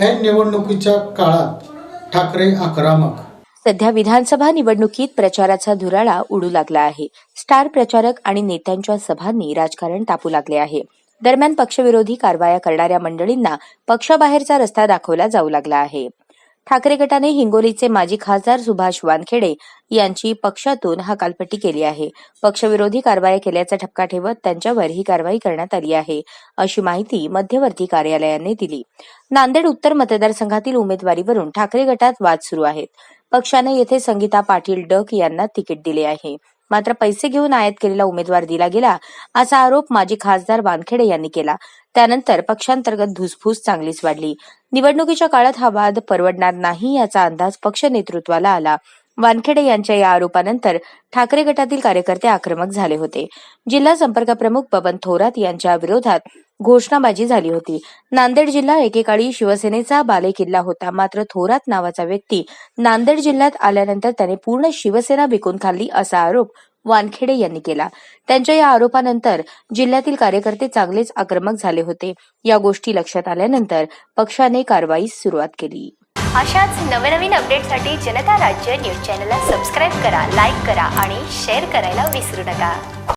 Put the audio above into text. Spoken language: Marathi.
ऐन निवडणुकीच्या काळात ठाकरे आक्रमक. सध्या विधानसभा निवडणुकीत प्रचाराचा धुराळा उडू लागला आहे. स्टार प्रचारक आणि नेत्यांच्या सभांनी राजकारण तापू लागले आहे. दरम्यान पक्षविरोधी कारवाया करणाऱ्या मंडळींना पक्षाबाहेरचा रस्ता दाखवला जाऊ लागला आहे. ठाकरे गटाने हिंगोलीचे माजी खासदार सुभाष वानखेडे यांची पक्षातून हकालपट्टी केली आहे. पक्षविरोधी कारवाया केल्याचा ठपका ठेवत त्यांच्यावर ही कारवाई करण्यात आली आहे अशी माहिती मध्यवर्ती कार्यालयाने दिली. नांदेड उत्तर मतदारसंघातील उमेदवारीवरून ठाकरे गटात वाद सुरू आहेत. पक्षाने येथे संगीता पाटील डक यांना तिकीट दिले आहे. मात्र पैसे घेऊन आयात केलेला उमेदवार दिला गेला असा आरोप माजी खासदार वानखेडे यांनी केला. त्यानंतर पक्षांतर्गत धुसफूस चांगलीच वाढली. निवडणुकीच्या काळात हा वाद परवडणार नाही याचा अंदाज पक्ष नेतृत्वाला आला. वानखेडे यांच्या या आरोपानंतर ठाकरे गटातील कार्यकर्ते आक्रमक झाले होते. जिल्हा संपर्क प्रमुख बबन थोरात यांच्या विरोधात घोषणाबाजी झाली होती. नांदेड जिल्हा एकेकाळी शिवसेनेचा बालेकिल्ला होता. मात्र थोरात नावाचा व्यक्ती नांदेड जिल्ह्यात आल्यानंतर त्याने पूर्ण शिवसेना विकून खाल्ली असा आरोप वानखेडे यांनी केला. त्यांच्या या आरोपानंतर जिल्ह्यातील कार्यकर्ते चांगलेच आक्रमक झाले होते. या गोष्टी लक्षात आल्यानंतर पक्षाने कारवाईस सुरुवात केली. अशाच नवनवीन अपडेटसाठी जनता राज्य न्यूज चॅनलला सबस्क्राईब करा लाईक करा आणि शेअर करायला विसरू नका.